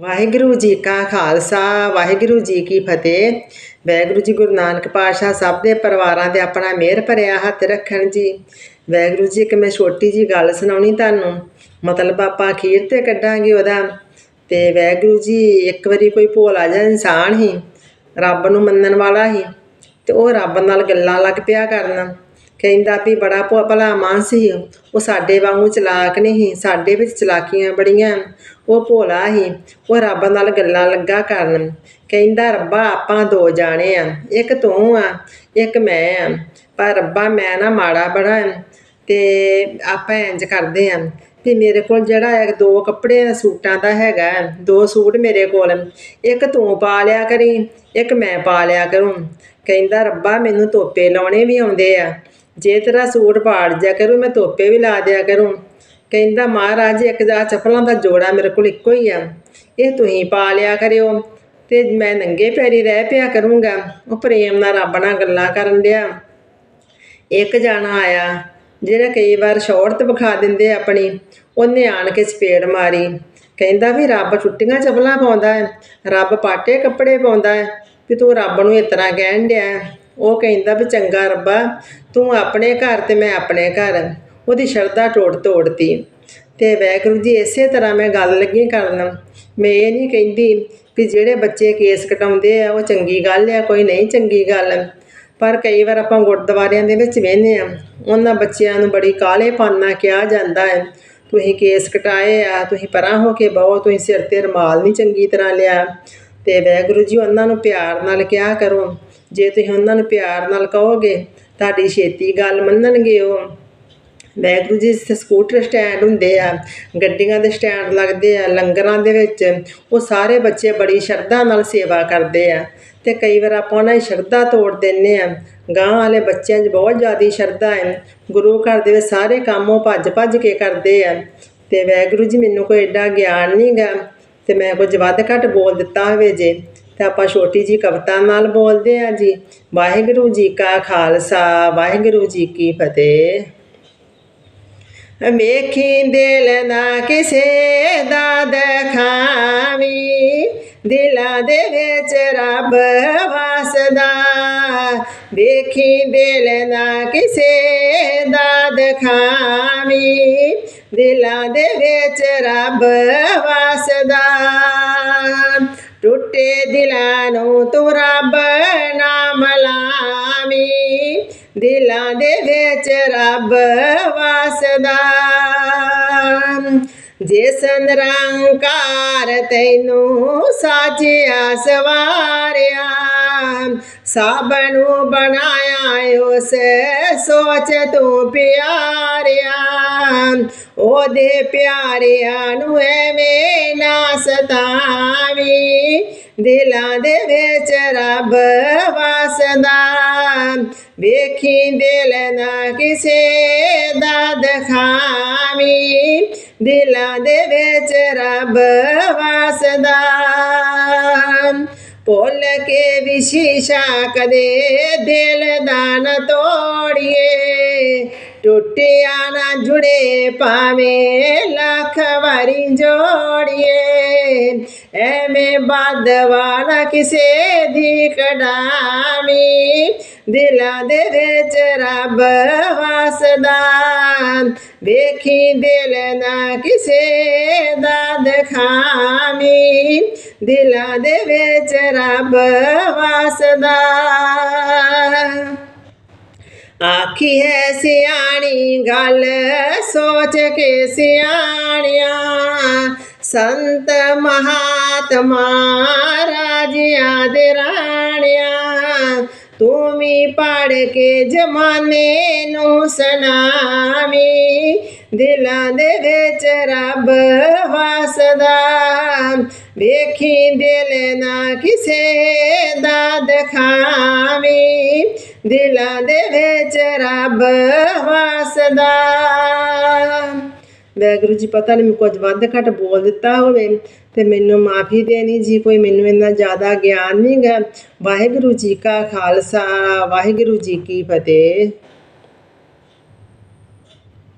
ਵਾਹਿਗੁਰੂ ਜੀ ਕਾ ਖਾਲਸਾ, ਵਾਹਿਗੁਰੂ ਜੀ ਕੀ ਫਤਿਹ। ਵਾਹਿਗੁਰੂ ਜੀ ਗੁਰੂ ਨਾਨਕ ਪਾਤਸ਼ਾਹ ਸਭ ਦੇ ਪਰਿਵਾਰਾਂ ਤੇ ਆਪਣਾ ਮਿਹਰ ਭਰਿਆ ਹੱਥ ਰੱਖਣ ਜੀ। ਵਾਹਿਗੁਰੂ ਜੀ, ਇੱਕ ਮੈਂ ਛੋਟੀ ਜੀ ਗੱਲ ਸੁਣਾਉਣੀ ਤੁਹਾਨੂੰ। ਮਤਲਬ ਆਪਾਂ ਅਖੀਰ ਤੇ ਕੱਢਾਂਗੇ ਉਹਦਾ। ਤੇ ਵਾਹਿਗੁਰੂ ਜੀ, ਇੱਕ ਵਾਰੀ ਕੋਈ ਭੋਲਾ ਜਿਹਾ ਇਨਸਾਨ ਹੀ, ਰੱਬ ਨੂੰ ਮੰਨਣ ਵਾਲਾ ਹੀ, ਤੇ ਉਹ ਰੱਬ ਨਾਲ ਗੱਲਾਂ ਲੱਗ ਪਿਆ ਕਰਨ। ਕਹਿੰਦਾ ਵੀ ਬੜਾ ਭੋ- ਭਲਾ ਮਾਨਸ ਸੀ। ਉਹ ਸਾਡੇ ਵਾਂਗੂ ਚਲਾਕ ਨਹੀਂ ਸੀ। ਸਾਡੇ ਵਿੱਚ ਚਲਾਕੀਆਂ ਬੜੀਆਂ। ਉਹ ਭੋਲਾ ਸੀ। ਉਹ ਰੱਬ ਨਾਲ ਗੱਲਾਂ ਲੱਗਾ ਕਰਨ। ਕਹਿੰਦਾ, ਰੱਬਾ, ਆਪਾਂ ਦੋ ਜਾਣੇ ਆ। ਇੱਕ ਤੂੰ ਆ, ਇੱਕ ਮੈਂ ਆ। ਪਰ ਰੱਬਾ, ਮੈਂ ਨਾ ਮਾੜਾ ਬੜਾ ਆਂ ਤੇ ਆਪਾਂ ਇੰਜ ਕਰਦੇ ਆਂ ਵੀ ਮੇਰੇ ਕੋਲ ਜਿਹੜਾ ਹੈ ਦੋ ਕੱਪੜੇ ਸੂਟਾਂ ਦਾ ਹੈਗਾ ਦੋ ਸੂਟ ਮੇਰੇ ਕੋਲ। ਇੱਕ ਤੂੰ ਪਾ ਲਿਆ ਕਰੀ, ਇੱਕ ਮੈਂ ਪਾ ਲਿਆ ਕਰੂੰ। ਕਹਿੰਦਾ, ਰੱਬਾ, ਮੈਨੂੰ ਤੋਪੇ ਲਾਉਣੇ ਵੀ ਆਉਂਦੇ ਆ। ਜੇ ਤੇਰਾ ਸੂਟ ਪਾੜ ਜਾ ਕਰੂ, ਮੈਂ ਤੋਪੇ ਵੀ ਲਾ ਦਿਆ ਕਰੂੰ। ਕਹਿੰਦਾ, ਮਹਾਰਾਜ, ਇੱਕ ਦਾ ਚਪਲਾਂ ਦਾ ਜੋੜਾ ਮੇਰੇ ਕੋਲ ਇੱਕੋ ਹੀ ਆ। ਇਹ ਤੁਸੀਂ ਪਾ ਲਿਆ ਕਰਿਓ ਤੇ ਮੈਂ ਨੰਗੇ ਪੈਰੀ ਰਹਿ ਪਿਆ ਕਰੂੰਗਾ। ਉਹ ਪ੍ਰੇਮ ਨਾਲ ਰੱਬ ਨਾਲ ਗੱਲਾਂ ਕਰਨ ਡਿਆ। ਇੱਕ ਜਾਣਾ ਆਇਆ, ਜਿਹੜਾ ਕਈ ਵਾਰ ਸ਼ੌਹਰਤ ਵਿਖਾ ਦਿੰਦੇ ਆਪਣੀ, ਉਹਨੇ ਆਣ ਕੇ ਚਪੇੜ ਮਾਰੀ। ਕਹਿੰਦਾ ਵੀ ਰੱਬ ਛੁੱਟੀਆਂ ਚਪਲਾਂ ਪਾਉਂਦਾ ਹੈ, ਰੱਬ ਪਾਟੇ ਕੱਪੜੇ ਪਾਉਂਦਾ ਹੈ, ਵੀ ਤੂੰ ਰੱਬ ਨੂੰ ਇਸ ਤਰ੍ਹਾਂ ਕਹਿਣ ਡਿਆ ਉਹ ਕਹਿੰਦਾ ਵੀ ਚੰਗਾ ਰੱਬਾ, ਤੂੰ ਆਪਣੇ ਘਰ ਤੇ ਮੈਂ ਆਪਣੇ ਘਰ। ਉਹਦੀ ਸ਼ਰਧਾ ਤੋੜ ਤੋੜਤੀ। ਤੇ ਵੈਗੁਰੂ ਜੀ, ਇਸੇ ਤਰ੍ਹਾਂ ਮੈਂ ਗੱਲ ਲੱਗੀ ਕਰਨ। ਮੈਂ ਇਹ ਨਹੀਂ ਕਹਿੰਦੀ ਕਿ ਜਿਹੜੇ ਬੱਚੇ ਕੇਸ ਕਟਾਉਂਦੇ ਆ, ਉਹ ਚੰਗੀ ਗੱਲ ਆ, ਕੋਈ ਨਹੀਂ ਚੰਗੀ ਗੱਲ। ਪਰ ਕਈ ਵਾਰ ਆਪਾਂ ਗੁਰਦੁਆਰਿਆਂ ਦੇ ਵਿੱਚ ਵੇਖਦੇ ਆ। ਉਹਨਾਂ ਬੱਚਿਆਂ ਨੂੰ ਬੜੀ ਕਾਲੇ ਪਾਨਾ ਕਿਹਾ ਜਾਂਦਾ ਹੈ। ਤੁਸੀਂ ਕੇਸ ਕਟਾਏ ਆ, ਤੁਸੀਂ ਪਰਾਂ ਹੋ ਕੇ ਬਹੁ, ਤੁਸੀਂ ਸਿਰ ਤੇ ਰਮਾਲ ਨਹੀਂ ਚੰਗੀ ਤਰ੍ਹਾਂ ਲਿਆ। ਤੇ ਵਾਹਿਗੁਰੂ ਜੀ ਉਹਨਾਂ ਨੂੰ ਪਿਆਰ ਨਾਲ ਕਿਹਾ ਕਰੋ। ਜੇ ਤੁਸੀਂ ਉਹਨਾਂ ਨੂੰ ਪਿਆਰ ਨਾਲ ਕਹੋਗੇ, ਤੁਹਾਡੀ ਛੇਤੀ ਗੱਲ ਮੰਨਣਗੇ ਉਹ। ਵਾਹਿਗੁਰੂ ਜੀ ਇੱਥੇ ਸਕੂਟਰ ਸਟੈਂਡ ਹੁੰਦੇ ਆ, ਗੱਡੀਆਂ ਦੇ ਸਟੈਂਡ ਲੱਗਦੇ ਆ, ਲੰਗਰਾਂ ਦੇ ਵਿੱਚ। ਉਹ ਸਾਰੇ ਬੱਚੇ ਬੜੀ ਸ਼ਰਧਾ ਨਾਲ ਸੇਵਾ ਕਰਦੇ ਆ ਤੇ ਕਈ ਵਾਰ ਆਪਾਂ ਉਹਨਾਂ ਦੀ ਸ਼ਰਧਾ ਤੋੜ ਦਿੰਨੇ ਆ। ਗਾਂ ਵਾਲੇ ਬੱਚਿਆਂ 'ਚ ਬਹੁਤ ਜ਼ਿਆਦੀ ਸ਼ਰਧਾ ਹੈ। ਗੁਰੂ ਘਰ ਦੇ ਵਿੱਚ ਸਾਰੇ ਕੰਮ ਉਹ ਭੱਜ ਭੱਜ ਕੇ ਕਰਦੇ ਆ। ਤੇ ਵਾਹਿਗੁਰੂ ਜੀ ਮੈਨੂੰ ਕੋਈ ਐਡਾ ਗਿਆਨ ਨਹੀਂ ਗਾ ਤੇ ਮੈਂ ਕੁਝ ਵੱਧ ਘੱਟ ਬੋਲ ਦਿੱਤਾ ਹੋਵੇ ਜੇ। ਤਾਂ ਆਪਾਂ ਛੋਟੀ ਜੀ ਕਵਿਤਾ ਨਾਲ ਬੋਲਦੇ ਆ ਜੀ। ਵਾਹਿਗੁਰੂ ਜੀ ਕਾ ਖਾਲਸਾ, ਵਾਹਿਗੁਰੂ ਜੀ ਕੀ ਫਤਿਹ। ਵੇਖੀ ਦਿਲ ਨਾ ਕਿਸੇ ਦਾ ਦਿਖਾਵੀ। ਦਿਲਾਂ ਦੇ ਵਿੱਚ ਰੱਬ ਵਸਦਾ। ਵੇਖੀ ਦਿਲ ਨਾ ਕਿਸੇ ਦਾ ਦਿਖਾਵੀ। ਦਿਲਾਂ ਦੇ ਵਿੱਚ ਰੱਬ ਤੇ ਦਿਲਾਂ ਨੂੰ ਤੂੰ ਰੱਬ ਨਾਮ ਲਾਵੀਂ। ਦਿਲਾਂ ਦੇ ਵਿੱਚ ਰੱਬ ਵਸਦਾ। ਜਿਸ ਨਿਰੰਕਾਰ ਤੈਨੂੰ ਸਾਜਿਆ, ਸਵਾਰਿਆ ਸਭ ਨੂੰ ਬਣਾਇਆ, ਉਸ ਸੋਚ ਤੂੰ ਪਿਆਰਿਆ। ਉਹਦੇ ਪਿਆਰਿਆਂ ਨੂੰ ਐਵੇਂ ਨਾ ਸਤਾਵੀਂ, ਦਿਲਾਂ ਦੇ ਵਿੱਚ ਰੱਬ ਵਸਦਾ। ਵੇਖੀ ਦਿਲ ਨਾ ਕਿਸੇ ਦਾ ਦਿਖਾਵੀਂ ਦਿਲਾਂ ਦੇ ਵਿੱਚ ਰੱਬ ਵਸਦਾ। ਭੁੱਲ ਕੇ ਵੀ ਸ਼ੀਸ਼ਾ ਕਦੇ ਦਿਲ ਦਾ ਨਾ ਤੋੜੀਏ। ਟੁੱਟਿਆ ਨਾ ਜੁੜੇ ਪਾਵੇਂ ਲੱਖ ਵਾਰੀ ਜੋੜੀਏ। ਐਵੇਂ ਬਾਦਵਾਨਾ ਕਿਸੇ ਦੀ ਕਢਾਵੀਂ। ਦਿਲਾਂ ਦੇ ਵਿੱਚ ਰੱਬ ਵਸਦਾ। ਵੇਖੀ ਦਿਲ ਨਾ ਕਿਸੇ ਦਾ ਦਿਖਾਵੀਂ। ਦਿਲਾਂ ਦੇ ਵਿੱਚ ਰੱਬ ਵਸਦਾ। ਆਖੀ ਹੈ ਸਿਆਣੀ ਗੱਲ, ਸੋਚ ਕੇ ਸਿਆਣਿਆ। ਸੰਤ ਮਹਾਤਮਾ ਰਾਜਿਆਂ ਦੇ ਰਾਣਿਆ। ਤੂੰ ਵੀ ਪੜ ਕੇ ਜਮਾਨੇ ਨੂੰ ਸੁਣਾਵੀਂ। ਦਿਲਾਂ ਦੇ ਵਿੱਚ ਰੱਬ ਵਸਦਾ। ਵੇਖੀ ਦਿਲ ਨਾ ਕਿਸੇ ਦਾ ਦਿਖਾਵੀਂ। ਦਿਲਾਂ ਦੇ ਵਿੱਚ ਰੱਬ ਵਾਹਿਗੁਰੂ ਜੀ, ਪਤਾ ਨਹੀਂ ਮੈਂ ਕੁਝ ਵੱਧ ਘੱਟ ਬੋਲ ਦਿੱਤਾ ਹੋਵੇ ਤੇ ਮੈਨੂੰ ਮਾਫੀ ਦੇਣੀ ਜੀ, ਕੋਈ ਮੈਨੂੰ ਇੰਨਾ ਜ਼ਿਆਦਾ ਗਿਆਨ ਨਹੀਂ ਗਾ। ਵਾਹਿਗੁਰੂ ਜੀ ਕਾ ਖਾਲਸਾ, ਵਾਹਿਗੁਰੂ ਜੀ ਕੀ ਫਤਿਹ।